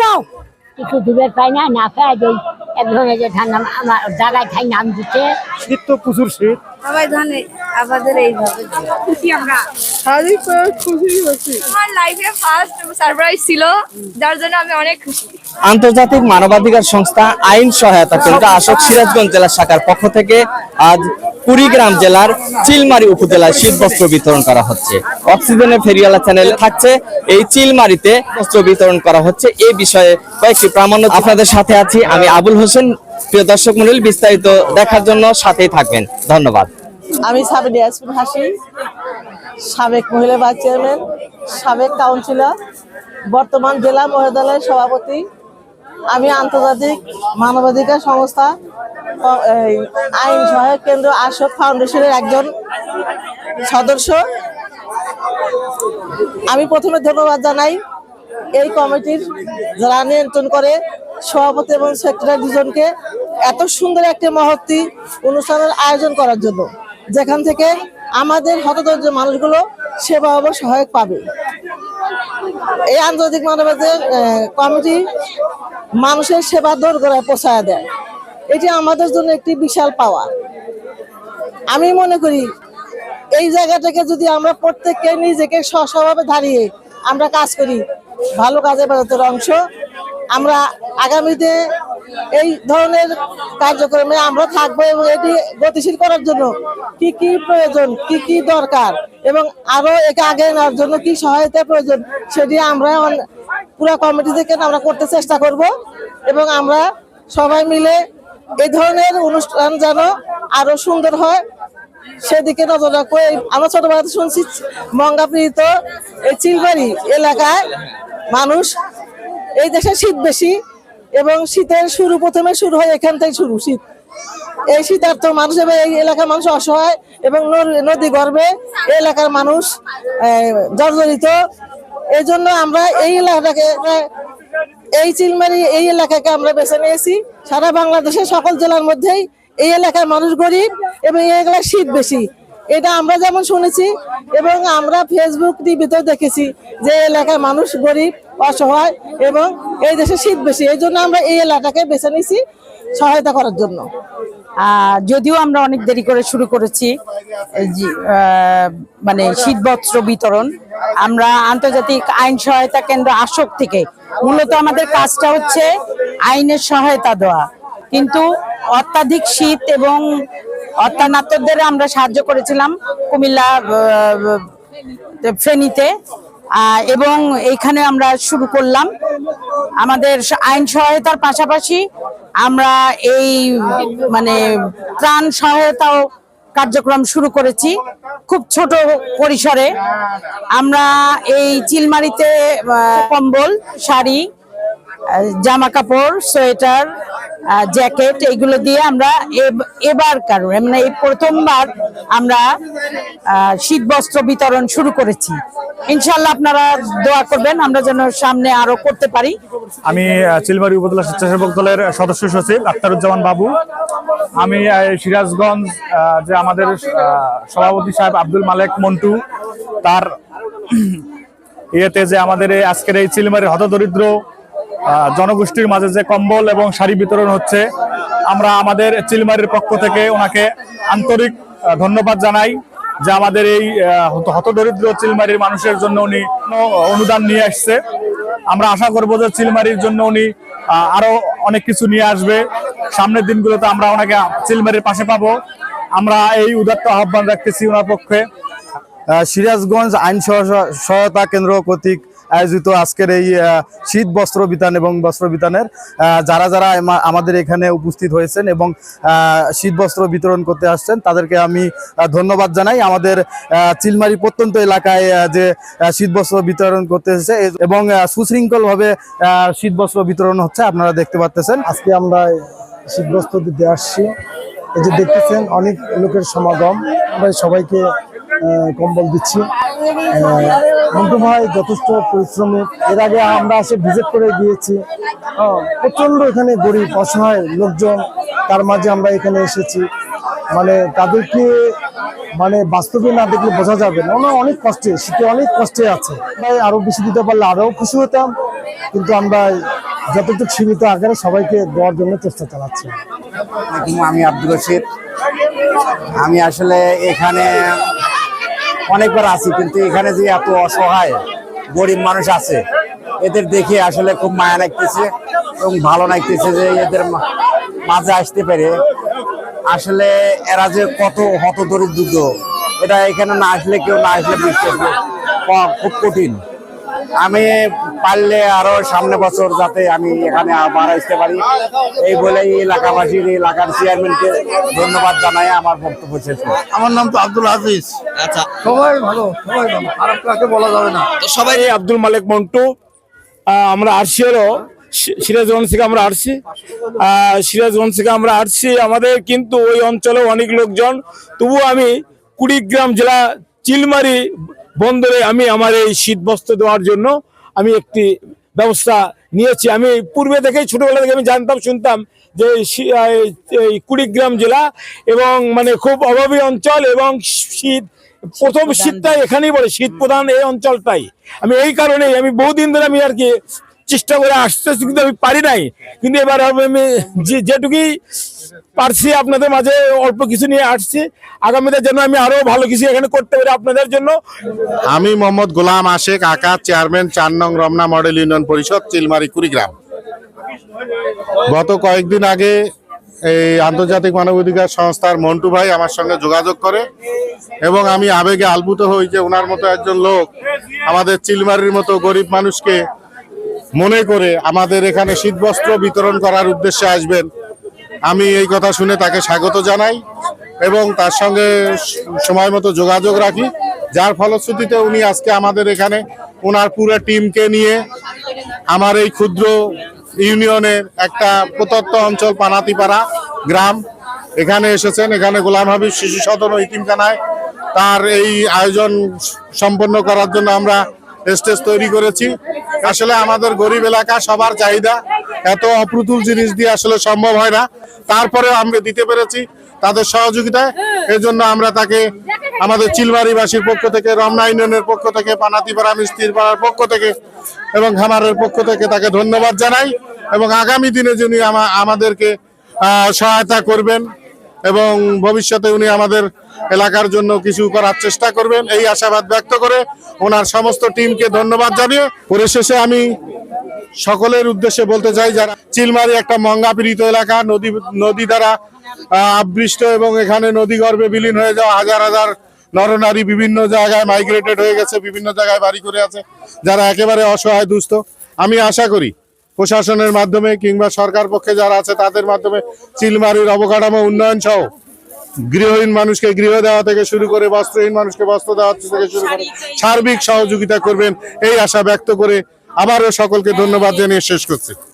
দাও। কিছু পাই না না পাই এক ধরনের যে ঠান্ডা আমার জায়গায় ঠাই নাম দিচ্ছে শীত তো প্রচুর শীত। সবাই আমাদের এইভাবে। খুশি আমরা? আমার লাইফে ফার্স্ট সারপ্রাইজ ছিল যার জন্য আমি অনেক খুশি। আন্তর্জাতিক মানবাধিকার সংস্থা আইন সহায়তা কেন্দ্র আশোক সিরাজগঞ্জ জেলা শাখার পক্ষ থেকে আজ কুড়িগ্রাম জেলার চিলমারি উপজেলায় শীত বস্ত্র বিতরণ করা হচ্ছে। অক্সিজেনের ফেরিওয়ালা চ্যানেল থাকছে এই চিলমারিতে বস্ত্র বিতরণ করা হচ্ছে। এই বিষয়ে কয়েকটি প্রামাণ্য আপনাদের সাথে আছি আমি আবুল হোসেন প্রিয় দর্শক মন্ডলী বিস্তারিত দেখার জন্য সাথেই থাকবেন। ধন্যবাদ। আমি সাবেক ইয়াসমিন হাসি, সাবেক মহিলা ভাইস চেয়ারম্যান, সাবেক কাউন্সিলর, বর্তমান জেলা মহিলাদলের সভাপতি, আমি আন্তর্জাতিক মানবাধিকার সংস্থা আইন সহায়ক কেন্দ্র আশোক ফাউন্ডেশনের একজন সদস্য। আমি প্রথমে ধন্যবাদ জানাই এই কমিটির যারা নিয়ন্ত্রণ করে, সভাপতি এবং সেক্রেটারি দুজনকে এত সুন্দর একটি মহত্তি অনুষ্ঠানের আয়োজন করার জন্য, যেখান থেকে আমাদের হতদরিদ্র মানুষগুলো সেবা ও সহায়ক পাবে। এই আন্তর্জাতিক মানবাধিকার কমিটি মানুষের সেবা দর করে পৌঁছায় দেয়। এটি আমাদের জন্য একটি বিশাল পাওয়া আমি মনে করি, এই জায়গাটাকে যদি আমরা প্রত্যেককে নিজেকে স্বভাবে দাঁড়িয়ে আমরা কাজ করি ভালো কাজে ভারতের অংশ। আমরা আগামীতে এই ধরনের কার্যক্রমে আমরা থাকব এবং এটি গতিশীল করার জন্য কি কি প্রয়োজন, কি কি দরকার এবং আরও একে আগে নেওয়ার জন্য কি সহায়তা প্রয়োজন সেটি আমরা পুরো কমিটি থেকে আমরা করতে চেষ্টা করব এবং আমরা সবাই মিলে এই ধরনের অনুষ্ঠান যেন আরও সুন্দর হয়, সেদিকে নজর রাখব। আমরা ছোটবেলা থেকে শুনছি মঙ্গাপ্রীত এই চিলবাড়ি এলাকায় মানুষ এই দেশে শীত বেশি এবং শীতের শুরু প্রথমে শুরু হয় এখান থেকে শুরু শীত। এই শীতার্থ মানুষ এবং এই এলাকার মানুষ অসহায় এবং নদী গর্বে এই এলাকার মানুষ জর্জরিত। এই জন্য আমরা এই এলাকাটাকে, এই চিলমারি এই এলাকাকে আমরা বেছে নিয়েছি। সারা বাংলাদেশের সকল জেলার মধ্যেই এই এলাকার মানুষ গরিব এবং এই এলাকায় শীত বেশি। এটা আমরা যেমন শুনেছি এবং আমরা ফেসবুক টিভিতেও দেখেছি যে এলাকার মানুষ গরিব। অসহায় এবং এই দেশে শীত বেশি। এই জন্য আমরা এই এলাকাকে বেছে নিয়েছি সহায়তা করার জন্য। যদিও আমরা অনেক দেরি করে শুরু করেছি মানে শীত বস্ত্র বিতরণ, আমরা আন্তর্জাতিক আইন সহায়তা কেন্দ্র আসক থেকে, মূলত আমাদের কাজটা হচ্ছে আইনের সহায়তা দেওয়া। কিন্তু অত্যাধিক শীত এবং অত্যানাত্মদের আমরা সাহায্য করেছিলাম কুমিল্লা ফেনীতে। এবং এইখানে আমরা শুরু করলাম। আমাদের আইন সহায়তার পাশাপাশি আমরা এই মানে ত্রাণ সহায়তাও কার্যক্রম শুরু করেছি খুব ছোট পরিসরে। আমরা এই চিলমারিতে কম্বল, শাড়ি জামা কাপড়, সোয়েটার জ্যাকেট এইগুলো দিয়ে আমরা এব- এবার কারণ মানে এই প্রথমবার আমরা শীত বস্ত্র বিতরণ শুরু করেছি। ইনশাল্লাহ আপনারা দোয়া করবেন, আমরা যেন সামনে আরও করতে পারি। আমি চিলমারি উপজেলা স্বেচ্ছাসেবক দলের সদস্য সচিব আখতারুজ্জামান বাবু। আমি সিরাজগঞ্জ যে আমাদের সভাপতি সাহেব আব্দুল মালেক মন্টু, তার ইয়েতে যে আমাদের আজকের এই চিলমারির হতদরিদ্র জনগোষ্ঠীর মাঝে যে কম্বল এবং শাড়ি বিতরণ হচ্ছে আমরা আমাদের চিলমারির পক্ষ থেকে ওনাকে আন্তরিক ধন্যবাদ জানাই যে আমাদের এই হত- হতদরিদ্র চিলমারির মানুষের জন্য উনি অনুদান নিয়ে আসছে। আমরা আশা করব যে চিলমারির জন্য উনি আহ, আরও অনেক কিছু নিয়ে আসবে। সামনের দিনগুলোতে আমরা ওনাকে চিলমারির পাশে পাবো। আমরা এই উদাত্ত আহ্বান রাখতেছি ওনার পক্ষে। সিরাজগঞ্জ আইন সহ- সহায়তা কেন্দ্র কর্তৃক আয়োজিত আজকের এই শীত বস্ত্র বিতান এবং বস্ত্র বিতানের যারা যারা আমা- আমাদের এখানে উপস্থিত হয়েছেন এবং শীত বস্ত্র বিতরণ করতে আসছেন, তাদেরকে আমি ধন্যবাদ জানাই। আমাদের চিলমারি প্রত্যন্ত এলাকায় যে শীত বস্ত্র বিতরণ করতে এসেছে এবং সুশৃঙ্খলভাবে শীত বস্ত্র বিতরণ হচ্ছে, আপনারা দেখতে পাচ্ছেন আজকে আমরা শীতবস্ত্র দিতে আসছি। এই যে দেখতেছেন, অনেক লোকের সমাগম। আমরা সবাইকে কম্বল দিচ্ছি। মন্টু ভাই যথেষ্ট পরিশ্রমী। এর আগে আমরা এসে ভিজিট করে গিয়েছি। আহ, প্রচণ্ড এখানে গরিব অসহায় লোকজন তার মাঝে আমরা এখানে এসেছি। মানে তাদেরকে মানে বাস্তবে না দেখলে বোঝা যাবে না। ওনার অনেক কষ্টে শীতে অনেক কষ্টে আছে। তাই আরও বেশি দিতে পারলে আরও খুশি হতাম। কিন্তু আমরা যতটুকু সীমিত আকারে সবাইকে দেওয়ার জন্য চেষ্টা চালাচ্ছি। আমি আব্দুল রশিদ। আমি আসলে এখানে অনেকবার আছি, কিন্তু এখানে যে এত অসহায় গরিব মানুষ আছে, এদের দেখে আসলে খুব মায়া লাগতেছে এবং ভালো লাগতেছে যে এদের মাঝে আসতে পেরে। আসলে এরা যে কত হত দরিদ্র এটা এখানে না আসলে কেউ না আসলে বিশ্বাস খুব কঠিন। আমি পারলে আরও সামনে বছর যাতে আমি এখানে আবার আসতে পারি। এই বলে এই এলাকাবাসীর এই এলাকার চেয়ারম্যানকে ধন্যবাদ জানাই আমার বক্তব্য শেষ আমার নাম তো আব্দুল আজিজ। আচ্ছা। সবাই ভালো সবাই ভালো। খারাপ কাকে বলা যাবে না। তো সবাই এই আব্দুল মালিক মন্টু। আমরা সি- সিরাজগঞ্জ থেকে আমরা আসছি সিরাজগঞ্জ থেকে আমরা আসছি আমাদের কিন্তু ওই অঞ্চলে অনেক লোকজন। তবু আমি কুড়িগ্রাম জেলা চিলমারি বন্দরে আমি আমার এই শীত বস্ত্র দেওয়ার জন্য আমি একটি ব্যবস্থা নিয়েছি। আমি পূর্বে থেকেই ছোটবেলা থেকে আমি জানতাম শুনতাম যে এই- কুড়িগ্রাম জেলা এবং মানে খুব অভাবী অঞ্চল এবং শীত প্রথম শীতটাই এখানেই বলে শীত প্রধান এই অঞ্চলটাই। আমি এই কারণেই আমি বহুদিন ধরে আমি আর কি চেষ্টা করে আসতেছি, কিন্তু আমি পারি নাই। কিন্তু এবার আমি যেটুকুই পারছি আপনাদের মাঝে অল্প কিছু নিয়ে আসছি। আগামীতে যেন আমি আরও ভালো কিছু এখানে করতে পারি আপনাদের জন্য। আমি মোহাম্মদ গোলাম আশেক, আকা চেয়ারম্যান, চার নং রমনা মডেল ইউনিয়ন পরিষদ, চিলমারি, কুড়িগ্রাম। গত কয়েকদিন আগে এই আন্তর্জাতিক মানবাধিকার সংস্থার মন্টু ভাই আমার সঙ্গে যোগাযোগ করে এবং আমি আবেগে আলবুত হই যে ওনার মতো একজন লোক আমাদের চিলমারির মতো গরিব মানুষকে মনে করে আমাদের এখানে শীতবস্ত্র বিতরণ করার উদ্দেশ্যে আসবেন। আমি এই কথা শুনে তাকে স্বাগত জানাই এবং তার সঙ্গে সময় মতো যোগাযোগ রাখি। যার ফলশ্রুতিতে উনি আজকে আমাদের এখানে ওনার পুরো টিমকে নিয়ে আমার এই ক্ষুদ্র ইউনিয়নের একটা প্রত্যন্ত অঞ্চল পানাতিপাড়া গ্রাম, এখানে এসেছেন। এখানে গোলাম হাবিব শিশু সদন ও ইতিমখানায় তার এই আয়োজন সম্পন্ন করার জন্য আমরা স্টেজ তৈরি করেছি। আসলে আমাদের গরিব এলাকা, সবার চাহিদা এত অপ্রতুল জিনিস দিয়ে আসলে সম্ভব হয় না। তারপরেও আমরা দিতে পেরেছি তাদের সহযোগিতায়। এজন্য আমরা তাকে আমাদের চিলমারিবাসীর পক্ষ থেকে, রমনা ইউনিয়নের পক্ষ থেকে, পানাতিপাড়া মিস্ত্রির পাড়ার পক্ষ থেকে এবং খামারের পক্ষ থেকে তাকে ধন্যবাদ জানাই এবং আগামী দিনে যিনি আমা- আমাদেরকে সহায়তা করবেন এবং ভবিষ্যতে উনি আমাদের এলাকার জন্য কিছু করার চেষ্টা করবেন। এই আশাবাদ ব্যক্ত করে ওনার সমস্ত টিমকে ধন্যবাদ জানিয়ে পরিশেষে আমি সকলের উদ্দেশ্যে বলতে চাই, যারা চিলমারি একটা মঙ্গা পীড়িত এলাকা, নদী নদী দ্বারা আবৃষ্ট এবং এখানে নদী গর্ভে বিলীন হয়ে যাওয়া হাজার হাজার নরনারী বিভিন্ন জায়গায় মাইগ্রেটেড হয়ে গেছে, বিভিন্ন জায়গায় বাড়ি করে আছে, যারা একেবারে অসহায়, দুস্থ। আমি আশা করি প্রশাসনের মাধ্যমে কিংবা সরকার পক্ষে যারা আছে তাদের মাধ্যমে চিলমারির অবকাঠামো উন্নয়ন সহ গৃহহীন মানুষকে গৃহ দেওয়া থেকে শুরু করে বস্ত্রহীন মানুষকে বস্ত্র দেওয়া থেকে শুরু করে সার্বিক সহযোগিতা করবেন এই আশা ব্যক্ত করে আবারও সকলকে ধন্যবাদ জানিয়ে শেষ করছি।